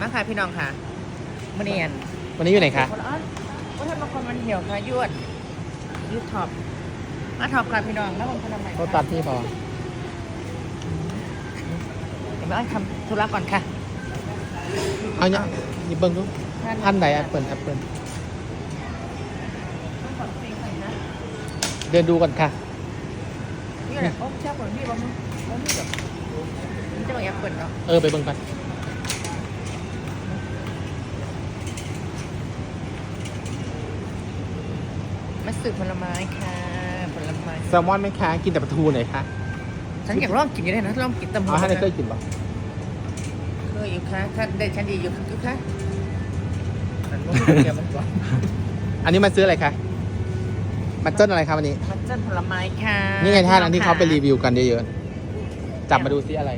มาค่ะพี่น้องค่ะมื่อนี้อันวันนี้อยู่ไหนคะคนอ้อนว่าทำบางคนมันเหี่ยวค่ะยวดยูท็อปมาท็อปค่ะพี่น้องแล้วผมทำไมรถตัดที่พอเดี๋ยวแม่อ้อยทำธุระก่อนค่ะเอาเนี่ยหยิบเบิ้งดูอันไหนแอปเปิลแอปเปิลเดินดูก่อนค่ะนี่แหละโอ้เจ้าผลพี่บ้างมั้งบ้างพี่แบบมันจะมาแอปเปิลเนาะเออไปเบิ้งกัน มาสืบผลไม้ค่ะ ผลไม้แซลมอนไหมคะ กินแต่ปลาทูหน่อยค่ะฉันอยากลองกินอยู่ได้นะลองกินตำอ๋อท่านได้เคยเคกินปะยอยู่ค่ะท่านได้ฉันดีอยู่อยู่ค่ะมันบ่มีเดียวมันก่อนอันนี้มาซื้ออะไรคะมาเจิ้นอะไรครับวันนี้ มันเจ้นผลไม้ค่ะ นี่ไงท่านอันที่เขาไปรีวิวกันเยอะๆ จับมาดูซิอะไร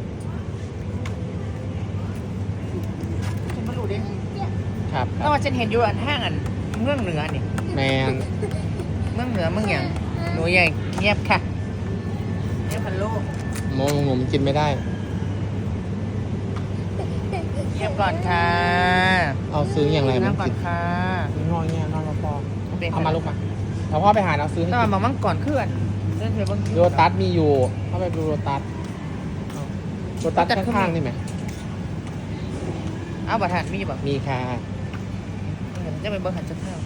ฉันไม่รู้ดิครับคเพรับราะว่าฉันเห็นอยู่อันห้างอันเมืองเหนือนี่แมน เมืองเหนือเมืองอย่างหนูใหญ่เงียบค่ะเงียบพันโลกโมงมกินไม่ได้ เงียบก่อนค่ะเอาซื้ออย่างไรมันนั่งก่อกินนค่ะงอเงี้ยนอนรอพอเป็นเอามาลูกมาเอาพ่อไปหาเอาซื้อให้ต้องกิน มามั่งก่อนเคลื่อนเดินไปเบางโรตัสมีอยู่ เข้าไปดูโรตัสโรตัสข้างๆนี่ไหม เอาบัตรหันมีบ่มีค่ะ จะไปเบอร์หันสักเท่า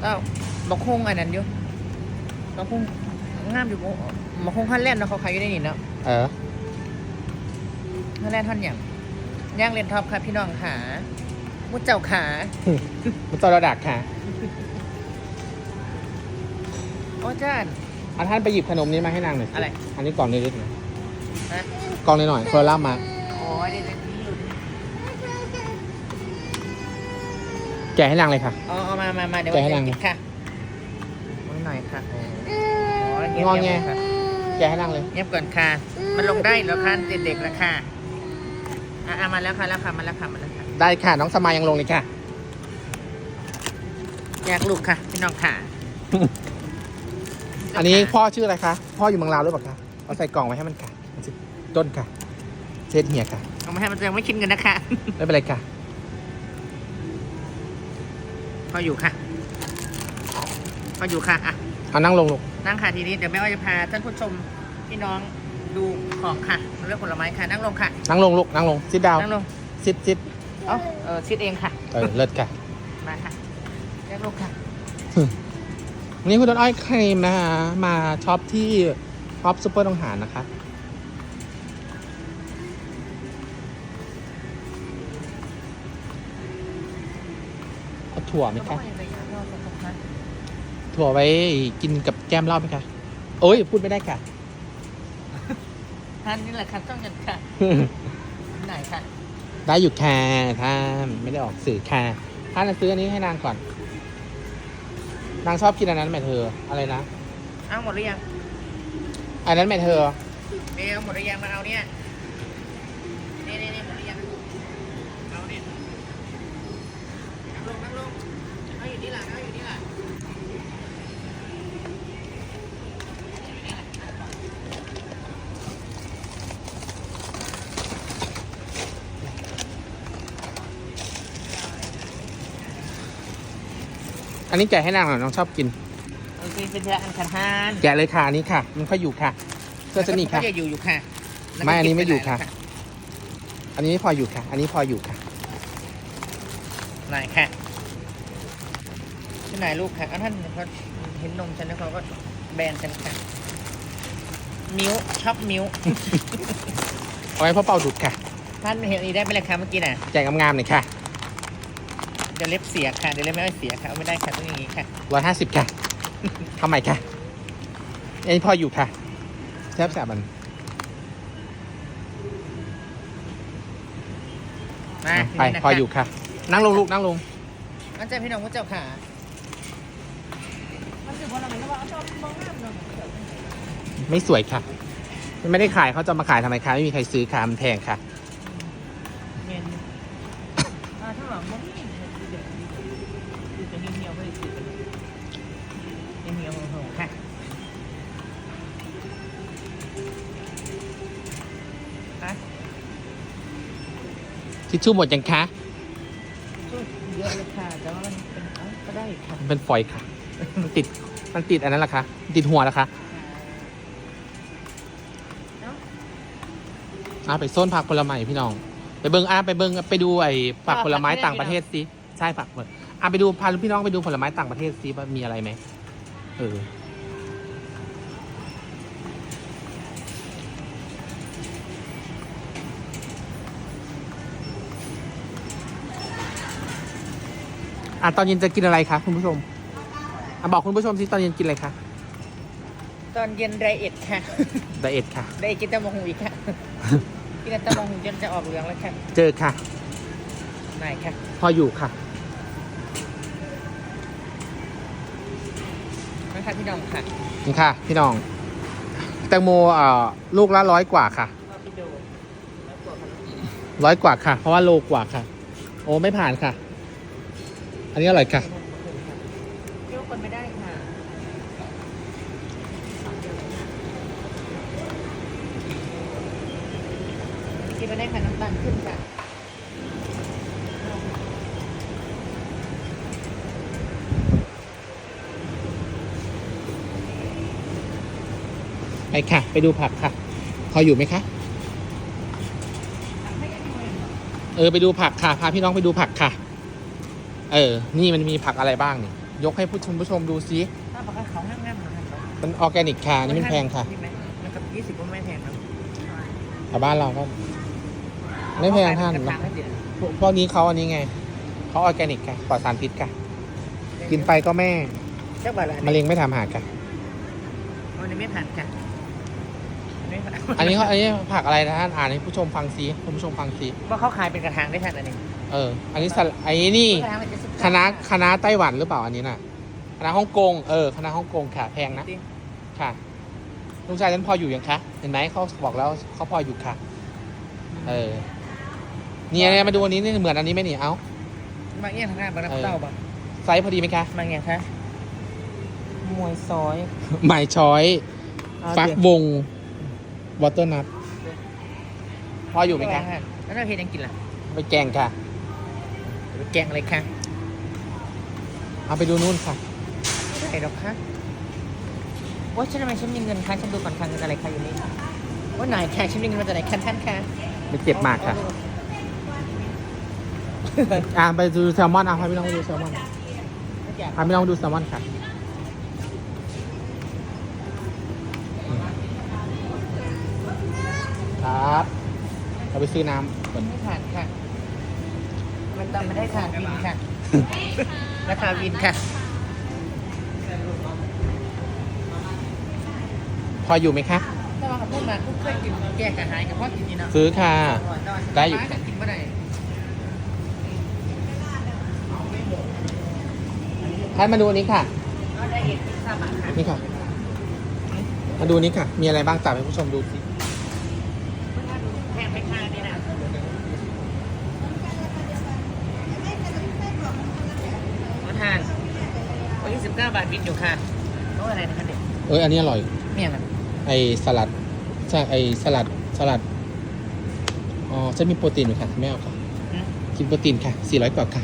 แล้วบอกคงอันนั้นอยู่ บอกคงงามอยู่บอกคงฮันแลนด์เนาะเขาขายอยู่ในนี่เนาะเออฮันแลนด์ท่อนอย่างย่างเรียนท็อปค่ะพี่น้องขามุดเจ้าขามันตัวระดักค่ะโอ้จ้านเอาท่านไปหยิบขนมนี้มาให้นางหน่อยสิอะไร อันนี้กล่องนิดๆหน่อยฮะกล่องนิดหน่อยเฟอร์ล่ามาโอ้ยเดี๋ยวนี้หลุดแกะให้นางเลยค่ะ เอาเอามามามาเดี๋ยวแกะให้นางเก็บค่ะนิดหน่อยค่ะโอ้ย เงียบงอแงๆค่ะแกะให้นางเลย เงียบก่อนค่ะ มันลงได้แล้วค่ะเด็กๆแล้วค่ะอะอะมาแล้วค่ะแล้วค่ะมาแล้วค่ะมาแล้วค่ะได้ค่ะ น้องสมายยังลงเลยค่ะอยากลูกค่ะพี่น้องค่ะอันนี้พ่อชื่ออะไรคะ พ่ออยู่เมืองลาวหรือเปล่าคะเอาใส่กล่องไว้ให้มันค่ะมันสิต้นค่ะ เช็ดเหียค่ะ เอามาให้มันยังไม่คิดเงินนะคะไม่เป็นไรค่ะ พออยู่ค่ะพออยู่ค่ะอะเอานั่งลงลูกนั่งค่ะทีนี้เดี๋ยวแม่ว่าจะพาท่านผู้ชมพี่น้องดูของค่ะเรื่องผลไม้ค่ะนั่งลงค่ะ นั่งลงลูกนั่งลงซิดดาวนั่งลงซิดซิดเอ๋อเออชิดเองค่ะเออเลิศค่ะมาค่ะนั่งลงค่ะวันนี้คุณต้นอ้อยเคลมนะคะมาช็อปที่ท็อปซูเปอร์ตองหารนะคะเอาถั่วไหมคะ ถั่วไว้กินกับแก้มเหล้าไหมคะ โอ้ยพูดไม่ได้ค่ะ ท่านนี่แหละค่ะต้องเงินค่ะไหนค่ะได้อยู่ค่ะท่านไม่ได้ออกสื่อค่ะท่านจะซื้ออันนี้ให้นางก่อน นางชอบกินอันนั้นไหมเธอ อะไรนะ เอาหมดหรือยังอันนั้นไหมเธอเดี๋ยวหมดหรือยังมาเอาเนี่ยนี่นี่นี่หมดหรือยังเอาเนี่ยนั่งลงนั่งลงเอาอยู่นี่แหละเอาอยู่นี่แหละ อันนี้แกะให้นางหน่อยน้องชอบกินโอเคเป็นเพื่อนคันทานแกะเลยค่ะอันนี้ค่ะ มันค่อยอยู่ค่ะเสื้อจะนี่ค่ะ ก็จะอยู่อยู่ค่ะแล้วก็ไม่อันนี้ไม่อยู่กิปค่ะแล้วอันนี้พออยู่ค่ะ อันนี้พออยู่ค่ะ ไหนค่ะที่ไหนลูกค่ะเอาท่านเขาเห็นนมฉันแล้วเขาก็แบนฉันค่ะ มิ้วช็อปมิ้วเอาไว้พ่อเป่าดูดค่ะ ท่านไม่เห็นอีได้ไหมล่ะคะเมื่อกี้น่ะ แกะงามๆหน่อยค่ะ เดี๋ยวเล็บเสียค่ะเดี๋ยวเล็บไม่เอาเสียค่ะเอาไม่ได้ค่ะต้องอย่างนี้ค่ะร้อยห้าสิบค่ะทำไมค่ะอันนี้พออยู่ค่ะแซ่บแซ่บมันมาไปทีนี้นะคะพออยู่ค่ะ นั่งลงลูกนั่งลงอาจารย์พี่น้องผู้เจ้าขามันถือว่าเราไม่ว่าเอาชอบมองหน้าเราไม่สวยค่ะมันไม่ได้ขายเขาจะมาขายทำไมคะไม่มีใครซื้อค่ะมันแพงค่ะ ทิชชู่หมดยังคะเยอะเลยค่ะแต่ว่ามันเป็นเอ้าก็ได้ค่ะมันเป็นฝอยค่ะ มันติด มันติดอันนั้นแหละคะติดหัวแล้วคะเนาะอะไปโซนผักผลไม้พี่น้อง ไปเบิ้งอะไปเบิ้งไปดูไอ้ผักผลไม้ต่างประเทศสิใช่ผักผลอะไปดูพาพี่น้องไปดูผลไม้ต่างประเทศสิว่ามีอะไรไหมเออ อะตอนเย็นจะกินอะไรคะคุณผู้ชมอะบอกคุณผู้ชมสิตอนเย็นกินอะไรคะตอนเย็นไดเอทค่ะไดเอทค่ะได้กินตะมงหูอีกค่ะ กินตะมงหูจนจะออกเหลืองแล้วค่ะเจอค่ะไหนค่ะ พออยู่ค่ะนะคะพี่น้องค่ะนี่ค่ะ พี่น้อง แตงโมเอ่อลูกละร้อยกว่าค่ะเอาไปดูแล้วตัวขนมร้อยกว่าค่ะ เพราะว่าโลกว่าค่ะ โอ้ไม่ผ่านค่ะ อันนี้อร่อยค่ะ เที่ยวคนไม่ได้ค่ะกินไปได้ค่ะน้ำตาลขึ้นค่ะไปค่ะ ไปดูผักค่ะ พออยู่ไหมคะ เออ ไปดูผักค่ะ พาพี่น้องไปดูผักค่ะ เออ นี่มันมีผักอะไรบ้างนี่ ยกให้ผู้ชมผู้ชมดูซิถ้าบอกว่าเขาห้ามงามๆนะครับมันออร์แกนิกค่ะนี่มันแพงค่ะใช่ไหมมันกับยี่สิบก็ไม่แพงนะแต่บ้านเราก็ไม่แพงท่านกระนะถางละเดี๋ยวพวกพวกนี้เขาอันนี้ไง เขาออร์แกนิกค่ะปลอดสารพิษค่ะ กินไปก็แม่เจ้าบ่าวละมะเร็งไม่ทำหาค่ะ อันนี้ไม่ผ่านค่ะไม่ผ่านอันนี้เขาอันนี้ผักอะไรนะท่านอ่านให้ผู้ชมฟังซิคุณผู้ชมฟังซิว่าเขาขายเป็นกระถางได้ท่านอันนี้ เออ อันนี้สลัดไอ้นี่กระถางละเจ็ดสิบคณะคณะไต้หวันหรือเปล่าอันนี้น่ะ คณะฮ่องกง เออ คณะฮ่องกงค่ะแพงนะ ค่ะลุงชายฉันพออยู่ยังคะ เห็นไหมเขาบอกแล้วเขาพออยู่ค่ะ เออ เนี่ยเนี่ยมาดูอันนี้นี่เหมือนอันนี้ไหมนี่ เอ้าบางอย่างทางหน้าบางเออเต้าบางไซส์พอดีไหมคะบางอย่างคะมวยซอย หมายช้อยเอาฟักเดี๋ยววง วอเตอร์นัทพออยู่ไหมคะแล้วเราเพลยังกินล่ะ ไปแกงค่ะไป แกงอะไรคะ เอาไปดูนู่นค่ะไม่ได้หรอกคะว่าฉันทำไมฉันมีเงินคะฉันดูก่อนค่ะเงินอะไรคะอยู่นี่ว่าไหนค่ะฉันมีเงินมาจากไหนคะท่านคะไปเจ็บมากค่ะ อ่าไปดูแซลมอนอะพาพี่น้องไปดูแซลมอนพาพี่น้องไปดูแซลมอนค่ะครับ เราไปซื้อน้ำก่อนไม่ผ่านค่ะ มันตามไม่ได้ค่ะวินค่ะราคาวินค่ะ พออยู่ไหมคะแต่ว่าเขาพูดมาทุกเคยกินแก้กระหายกับพ่อกินนี่เนาะซื้อค่ะ ได้อยู่ค่ะกินเมื่อไหร่ท่านมาดูอันนี้ค่ะ ก็ได้เห็นพิซซ่าบะค่ะนี่ค่ะ มาดูนี้ค่ะ มีอะไรบ้างจับให้ผู้ชมดูสิ แพงไปค่า นี่นะมาทานวันที่สิบเก้าบาทบินอยู่ค่ะเพราะอะไรนะคะเด็กเอ้ยอันนี้อร่อย เนี่ยมันไอสลัดใช่ไอสลัดสลัดอ๋อจะมีโปรตีนอยู่ค่ะ ไม่เอาค่ะ อืมกินโปรตีนค่ะ 400 กว่าค่ะ